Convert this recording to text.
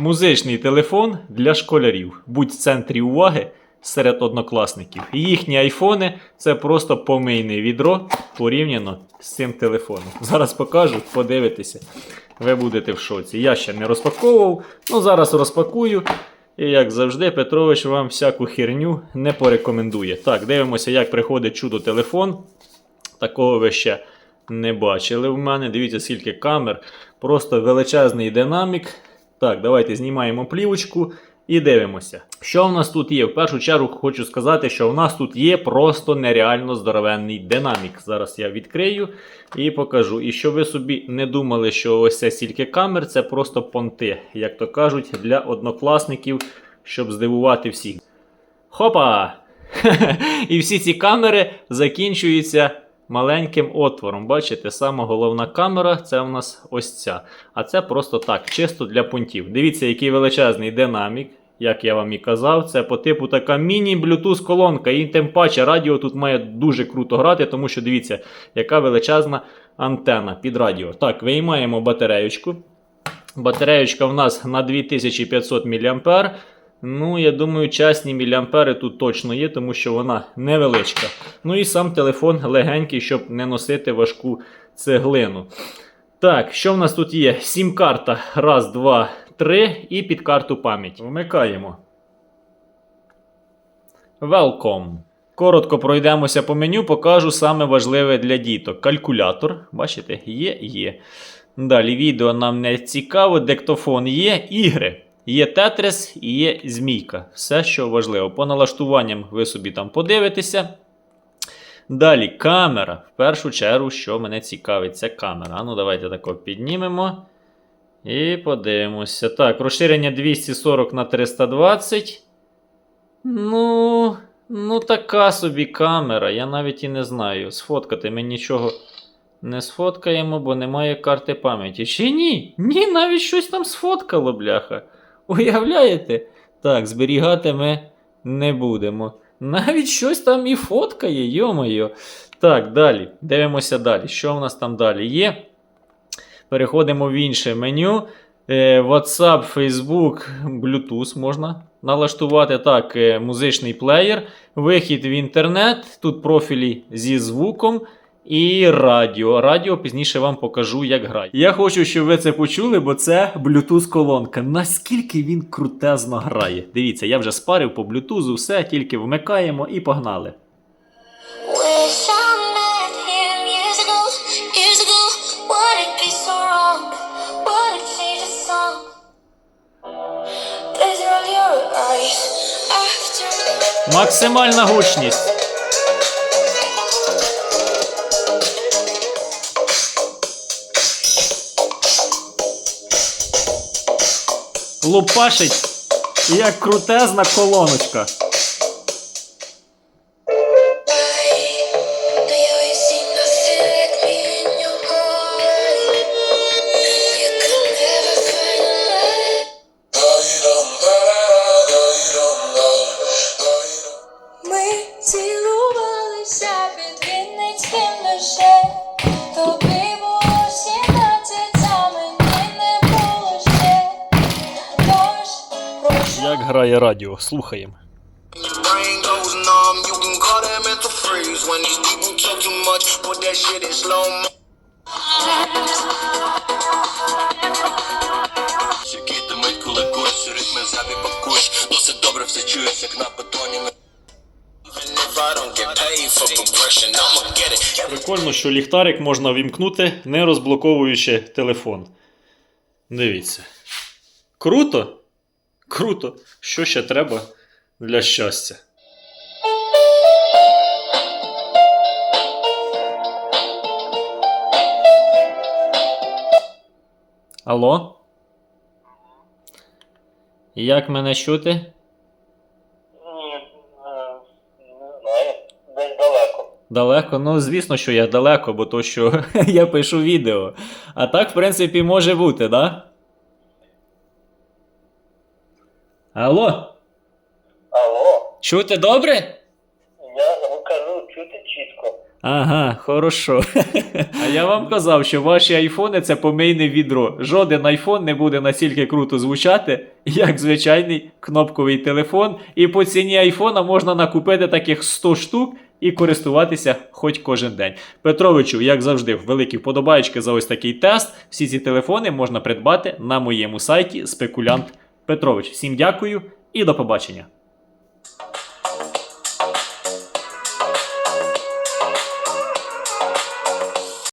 Музичний телефон для школярів. Будь в центрі уваги серед однокласників. Їхні айфони це просто помийне відро порівняно з цим телефоном. Зараз покажу, подивитися. Ви будете в шоці. Я ще не розпаковував, ну зараз розпакую. І як завжди, Петрович вам всяку херню не порекомендує. Так, дивимося, як приходить чудо телефон. Такого ви ще не бачили в мене. Дивіться, скільки камер. Просто величезний динамік. Так, давайте знімаємо плівочку і дивимося. Що в нас тут є? В першу чергу хочу сказати, що в нас тут є просто нереально здоровенний динамік. Зараз я відкрию і покажу. І щоб ви собі не думали, що ось це стільки камер, це просто понти, як то кажуть, для однокласників, щоб здивувати всіх. Хопа! І всі ці камери закінчуються маленьким отвором. Бачите, сама головна камера це у нас ось ця. А це просто так, чисто для понтів. Дивіться, який величезний динамік. Як я вам і казав, це по типу така міні-блютуз колонка. І тим паче радіо тут має дуже круто грати, тому що дивіться, яка величезна антена під радіо. Так, виймаємо батареючку. Батареючка в нас на 2500 мА. Ну, я думаю, часні міліампери тут точно є, тому що вона невеличка. Ну і сам телефон легенький, щоб не носити важку цеглину. Так, що в нас тут є? Сім-карта. Раз, два, три. І під карту пам'ять. Вмикаємо. Welcome. Коротко пройдемося по меню, покажу саме важливе для діток. Калькулятор. Бачите, є, є. Далі відео нам не цікаво, диктофон є, ігри. Є тетрис і є змійка. Все, що важливо. По налаштуванням ви собі там подивитеся. Далі камера. В першу чергу, що мене цікавить, це камера. Ну, давайте тако піднімемо. І подивимося. Так, розширення 240 на 320. Ну, ну, така собі камера. Я навіть і не знаю. Сфоткати ми нічого не сфоткаємо, бо немає карти пам'яті. Чи ні? Ні, навіть щось там сфоткало, бляха. Уявляєте? Так, зберігати ми не будемо. Навіть щось там і фоткає, йо-моє. Так, далі. Дивимося далі. Що в нас там далі є? Переходимо в інше меню. Е, WhatsApp, Facebook, Bluetooth можна налаштувати. Так, е, музичний плеєр, вихід в інтернет, тут профілі зі звуком. І радіо. Радіо пізніше вам покажу, як грає. Я хочу, щоб ви це почули, бо це Bluetooth колонка. Наскільки він крутезно грає. Дивіться, я вже спарив по Bluetooth, все, тільки вмикаємо і погнали. Wish I Лупашить, як крутезна колоночка. I'ma get it. Прикольно, що ліхтарик можна вімкнути, не розблоковуючи телефон. Дивіться. Круто? Круто. Що ще треба для щастя? Алло? Як мене чути? Ні, е, не знаю, десь далеко. Далеко? Ну, звісно, що я далеко, бо то, що я пишу відео. А так, в принципі, може бути, да? Алло? Алло, Чути добре? я кажу чути чітко. Ага, хорошо. А я вам казав, що ваші айфони це помийне відро. Жоден айфон не буде настільки круто звучати, як звичайний кнопковий телефон. І по ціні айфона можна накупити таких 100 штук і користуватися хоч кожен день. Петровичу, як завжди, великі вподобаєчки за ось такий тест. Всі ці телефони можна придбати на моєму сайті Спекулянт Петрович. Всім дякую і до побачення.